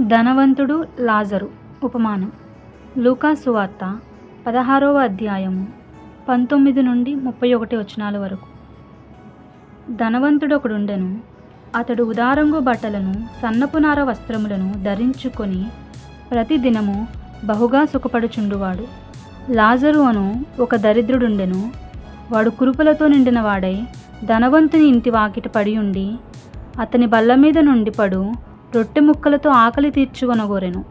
ధనవంతుడు లాజరు. ఉపమానం. లూకా సువార్త పదహారవ అధ్యాయము పంతొమ్మిది నుండి ముప్పై ఒకటి వచనాల వరకు. ధనవంతుడొకడుండెను. అతడు ఉదారంగు బట్టలను సన్నపునార వస్త్రములను ధరించుకొని ప్రతిదినము బహుగా సుఖపడుచుండువాడు. లాజరు అను ఒక దరిద్రుడుండెను. వాడు కురుపులతో నిండిన వాడై ధనవంతుని ఇంటి వాకిట పడి ఉండి అతని బల్ల మీద నుండి పడు రొట్టె ముక్కలతో ఆకలి తీర్చుకొనగోరెను.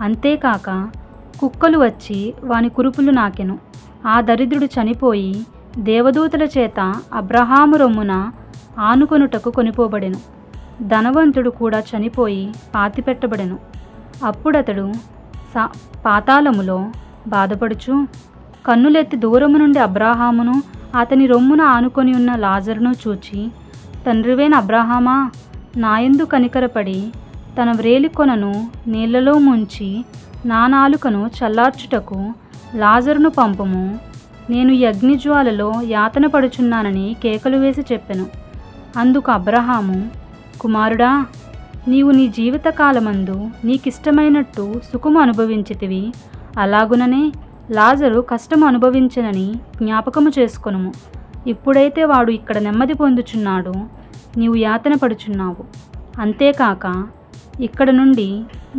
అంతేకాక కుక్కలు వచ్చి వాని కురుపులు నాకెను. ఆ దరిద్రుడు చనిపోయి దేవదూతల చేత అబ్రహాము రొమ్మున ఆనుకొనుటకు కొనిపోబడెను. ధనవంతుడు కూడా చనిపోయి పాతిపెట్టబడెను. అప్పుడతడు సా పాతాళములో బాధపడుచు కన్నులెత్తి దూరము నుండి అబ్రాహామును అతని రొమ్మున ఆనుకొని ఉన్న లాజరును చూచి తండ్రివేన అబ్రాహామా నాయందు కనికరపడి తన వ్రేలి కొనను నీళ్ళలో ముంచి నా నాలుకను చల్లార్చుటకు లాజరును పంపము. నేను యజ్ఞజ్వాలలో యాతన పడుచున్నానని కేకలు వేసి చెప్పెను. అందుకు అబ్రహాము కుమారుడా నీవు నీ జీవితకాలమందు నీకిష్టమైనట్టు సుఖము అనుభవించితివి. అలాగుననే లాజరు కష్టము అనుభవించనని జ్ఞాపకము చేసుకొనుము. ఇప్పుడైతే వాడు ఇక్కడ నెమ్మది పొందుచున్నాడు నీవు యాతన పడుచున్నావు. అంతేకాక ఇక్కడ నుండి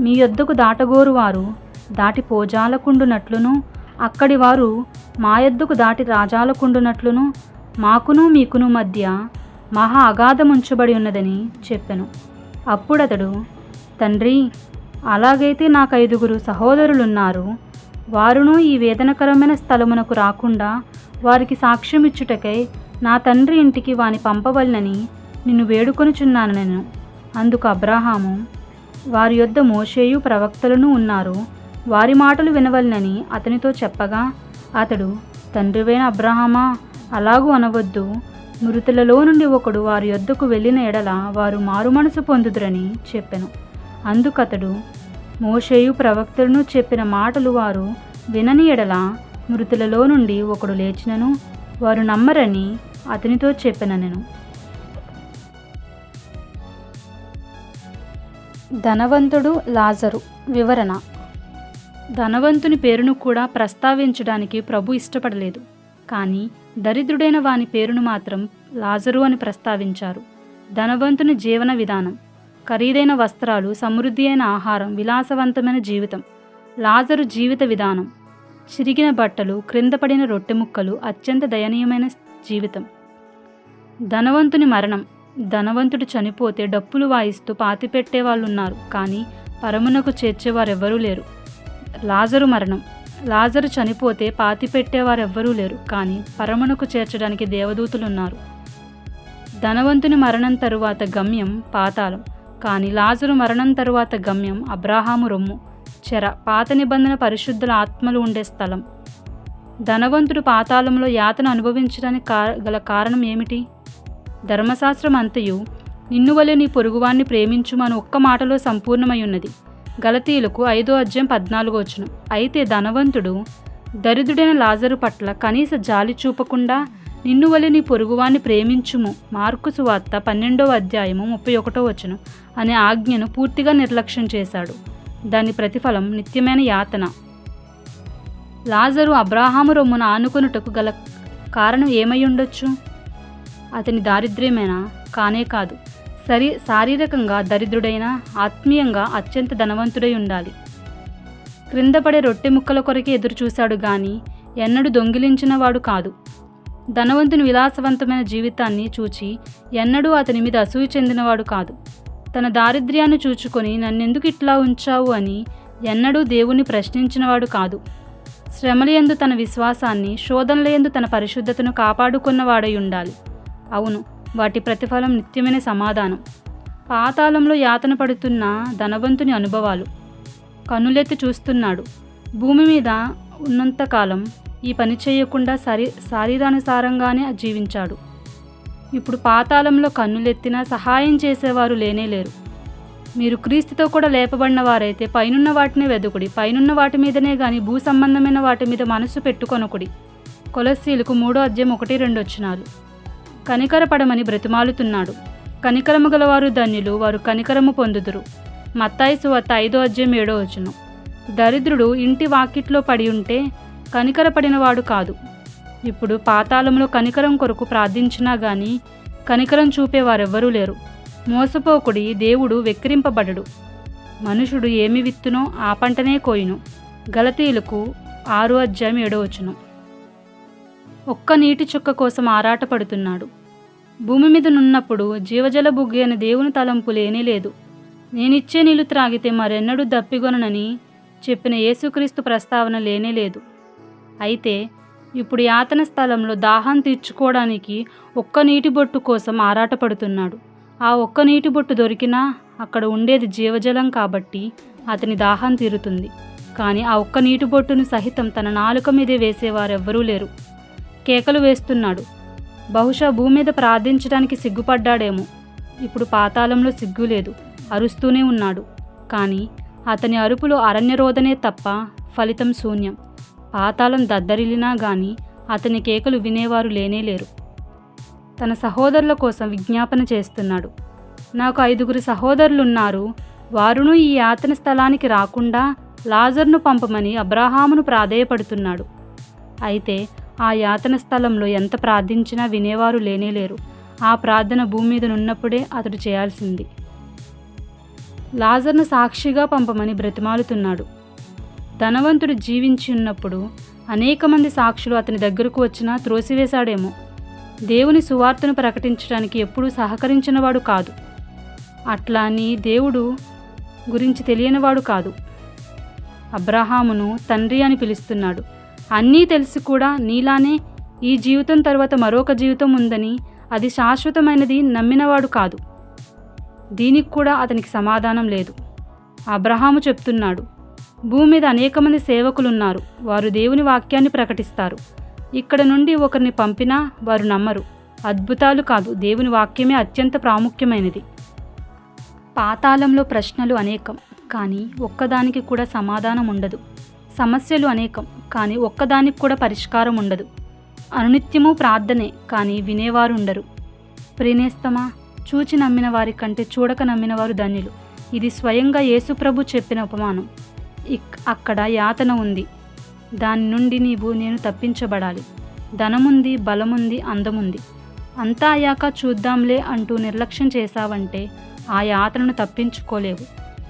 మీ యొద్దకు దాటగోరు వారు దాటి పోజాలకుండునట్లును అక్కడి వారు మా యొద్దకు దాటి రాజాలకుండునట్లును మాకును మీకును మధ్య మహా అగాధముంచబడి ఉన్నదని చెప్పెను. అప్పుడతడు తండ్రి అలాగైతే నాకు ఐదుగురు సహోదరులున్నారు. వారును ఈ వేదనకరమైన స్థలమునకు రాకుండా వారికి సాక్ష్యం ఇచ్చుటకై నా తండ్రి ఇంటికి వాని పంపవలనని నిన్ను వేడుకొనుచున్నాను నేను. అందుకు అబ్రహాము వారి యొద్ద మోషేయు ప్రవక్తలను ఉన్నారు. వారి మాటలు వినవలనని అతనితో చెప్పగా అతడు తండ్రివైన అబ్రహామా అలాగూ అనవద్దు. మృతులలో నుండి ఒకడు వారి యొద్దకు వెళ్ళిన ఎడల వారు మారుమనసు పొందుదురని చెప్పెను. అందుకతడు మోషేయు ప్రవక్తలను చెప్పిన మాటలు వారు వినని ఎడల మృతులలో నుండి ఒకడు లేచినను వారు నమ్మరని అతనితో చెప్పిన నేను. ధనవంతుడు లాజరు. వివరణ. ధనవంతుని పేరును కూడా ప్రస్తావించడానికి ప్రభు ఇష్టపడలేదు. కానీ దరిద్రుడైన వాని పేరును మాత్రం లాజరు అని ప్రస్తావించారు. ధనవంతుని జీవన విధానం. ఖరీదైన వస్త్రాలు సమృద్ధి అయిన ఆహారం విలాసవంతమైన జీవితం. లాజరు జీవిత విధానం. చిరిగిన బట్టలు క్రింద పడిన రొట్టె ముక్కలు అత్యంత దయనీయమైన జీవితం. ధనవంతుని మరణం. ధనవంతుడు చనిపోతే డప్పులు వాయిస్తూ పాతిపెట్టే వాళ్ళు ఉన్నారు కానీ పరమునకు చేర్చేవారెవ్వరూ లేరు. లాజరు మరణం. లాజరు చనిపోతే పాతి పెట్టేవారెవ్వరూ లేరు కానీ పరమునకు చేర్చడానికి దేవదూతులు ఉన్నారు ధనవంతుని మరణం తరువాత గమ్యం పాతాళం కానీ లాజరు మరణం తరువాత గమ్యం అబ్రాహాము రొమ్ము చెర పాత నిబంధన పరిశుద్ధుల ఆత్మలు ఉండే స్థలం. ధనవంతుడు పాతాళంలో యాతన అనుభవించడానికి గల కారణం ఏమిటి? ధర్మశాస్త్రం అంతయు నిన్ను నీ పొరుగువాన్ని ప్రేమించుమని ఒక్క మాటలో సంపూర్ణమై ఉన్నది గలతీయులకు ఐదో అధ్యాయం పద్నాలుగో వచనం. అయితే ధనవంతుడు దరిద్రుడైన లాజరు పట్ల కనీస జాలి చూపకుండా నిన్ను వలె నీ పొరుగువాన్ని ప్రేమించుము. మార్కు సువార్త పన్నెండవ అధ్యాయము ముప్పై ఒకటో వచ్చును అనే ఆజ్ఞను పూర్తిగా నిర్లక్ష్యం చేశాడు. దాని ప్రతిఫలం నిత్యమైన యాతన. లాజరు అబ్రాహాము రొమ్మును ఆనుకొనుటకు గల కారణం ఏమై ఉండొచ్చు? అతని దారిద్ర్యమేనా? కానే కాదు. సరి శారీరకంగా దరిద్రుడైన ఆత్మీయంగా అత్యంత ధనవంతుడై ఉండాలి. క్రిందపడే రొట్టె ముక్కల కొరకే ఎదురుచూశాడు గాని ఎన్నడూ దొంగిలించినవాడు కాదు. ధనవంతుని విలాసవంతమైన జీవితాన్ని చూచి ఎన్నడూ అతని మీద అసూయ చెందినవాడు కాదు. తన దారిద్ర్యాన్ని చూచుకొని నన్నెందుకు ఇట్లా ఉంచావు? అని ఎన్నడూ దేవుణ్ణి ప్రశ్నించినవాడు కాదు. శ్రమలయందు తన విశ్వాసాన్ని శోధనలయందు తన పరిశుద్ధతను కాపాడుకున్నవాడై ఉండాలి. అవును వాటి ప్రతిఫలం నిత్యమైన సమాధానం. పాతాళంలో యాతన పడుతున్న ధనవంతుని అనుభవాలు. కన్నులెత్తి చూస్తున్నాడు. భూమి మీద ఉన్నంతకాలం ఈ పని చేయకుండా శరీ శారీరానుసారంగానే జీవించాడు. ఇప్పుడు పాతాళంలో కన్నులెత్తినా సహాయం చేసేవారు లేనేలేరు మీరు క్రీస్తుతో కూడా లేపబడిన వారైతే పైనున్న వాటినే వెదుకుడి. పైనున్న వాటి మీదనే కానీ భూ సంబంధమైన వాటి మీద మనసు పెట్టుకొనకుడి. కొలస్సీలకు మూడో అధ్యాయం ఒకటి రెండు వచ్చినాలు కనికరపడమని బ్రతిమాలుతున్నాడు. కనికరము గలవారు ధన్యులు వారు కనికరము పొందుదురు. మత్తాయి సువార్త ఐదో అధ్యాయం ఏడో వచనం. దరిద్రుడు ఇంటి వాకిట్లో పడి ఉంటే కనికరపడినవాడు కాదు. ఇప్పుడు పాతాళంలో కనికరం కొరకు ప్రార్థించినా గాని కనికరం చూపేవారెవ్వరూ లేరు. మోసపోకుడి దేవుడు వెక్కిరింపబడడు. మనుషుడు ఏమి విత్తునో ఆ పంటనే కోయును. గలతీయులకు ఆరు అధ్యాయం ఏడవచనం ఒక్క నీటి చుక్క కోసం ఆరాటపడుతున్నాడు. భూమి మీద నున్నప్పుడు జీవజల బుగ్గి అని దేవుని తలంపు లేనే లేదు. నేనిచ్చే నీళ్ళు త్రాగితే మరెన్నడూ దప్పిగొననని చెప్పిన యేసుక్రీస్తు ప్రస్తావన లేనే లేదు. అయితే ఇప్పుడు యాతన స్థలంలో దాహం తీర్చుకోవడానికి ఒక్క నీటి బొట్టు కోసం ఆరాటపడుతున్నాడు. ఆ ఒక్క నీటి బొట్టు దొరికినా అక్కడ ఉండేది జీవజలం కాబట్టి అతని దాహం తీరుతుంది. కానీ ఆ ఒక్క నీటి బొట్టును సహితం తన నాలుక మీదే వేసేవారెవ్వరూ లేరు. కేకలు వేస్తున్నాడు. బహుశా భూమి మీద ప్రార్థించడానికి సిగ్గుపడ్డాడేమో. ఇప్పుడు పాతాళంలో సిగ్గు లేదు. అరుస్తూనే ఉన్నాడు. కానీ అతని అరుపులో అరణ్యరోధనే తప్ప ఫలితం శూన్యం. పాతాళం దద్దరిల్లినా గాని అతని కేకలు వినేవారు లేనేలేరు తన సహోదరుల కోసం విజ్ఞాపన చేస్తున్నాడు. నాకు ఐదుగురు సహోదరులున్నారు. వారును ఈ యాతన స్థలానికి రాకుండా లాజర్ను పంపమని అబ్రహామును ప్రాధేయపడుతున్నాడు. అయితే ఆ యాతన స్థలంలో ఎంత ప్రార్థించినా వినేవారు లేనేలేరు. ఆ ప్రార్థన భూమి మీద నున్నప్పుడే అతడు చేయాల్సింది. లాజర్ను సాక్షిగా పంపమని బ్రతిమాలుతున్నాడు. ధనవంతుడు జీవించి ఉన్నప్పుడు అనేక మంది సాక్షులు అతని దగ్గరకు వచ్చినా త్రోసివేశాడేమో. దేవుని సువార్తను ప్రకటించడానికి ఎప్పుడూ సహకరించినవాడు కాదు. అట్లా అని దేవుడు గురించి తెలియనివాడు కాదు. అబ్రహామును తండ్రి అని పిలుస్తున్నాడు. అన్నీ తెలిసి కూడా నీలానే ఈ జీవితం తర్వాత మరొక జీవితం ఉందని అది శాశ్వతమైనది నమ్మినవాడు కాదు. దీనికి కూడా అతనికి సమాధానం లేదు. అబ్రహాము చెప్తున్నాడు భూమి మీద అనేక మంది సేవకులున్నారు. వారు దేవుని వాక్యాన్ని ప్రకటిస్తారు. ఇక్కడ నుండి ఒకరిని పంపినా వారు నమ్మరు. అద్భుతాలు కాదు. దేవుని వాక్యమే అత్యంత ప్రాముఖ్యమైనది. పాతాళంలో ప్రశ్నలు అనేకం. కానీ ఒక్కదానికి కూడా సమాధానం ఉండదు. సమస్యలు అనేకం కానీ ఒక్కదానికి కూడా పరిష్కారం ఉండదు. అనునిత్యము ప్రార్థనే కానీ వినేవారు ఉండరు. ప్రినేస్తమా చూచి నమ్మిన వారి కంటే చూడక నమ్మిన వారు ధన్యులు. ఇది స్వయంగా యేసుప్రభు చెప్పిన ఉపమానం. ఇక్ అక్కడ యాతన ఉంది. దాని నుండి నీవు నేను తప్పించబడాలి. ధనముంది బలముంది అందముంది. అంతా అయ్యాక చూద్దాంలే అంటూ నిర్లక్ష్యం చేశావంటే ఆ యాతనను తప్పించుకోలేవు.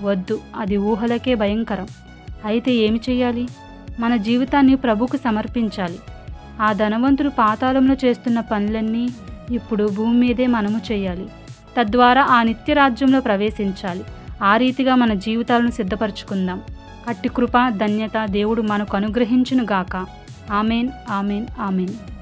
వద్దు అది ఊహలకే భయంకరం. అయితే ఏమి చేయాలి మన జీవితాన్ని ప్రభుకు సమర్పించాలి. ఆ ధనవంతుడు పాతాళంలో చేస్తున్న పనులన్నీ ఇప్పుడు భూమి మీదే మనము చేయాలి తద్వారా ఆ నిత్య రాజ్యంలో ప్రవేశించాలి. ఆ రీతిగా మన జీవితాలను సిద్ధపరచుకుందాం. అట్టి కృప ధన్యత దేవుడు మనకు అనుగ్రహించునుగాక. ఆమెన్ ఆమెన్ ఆమెన్.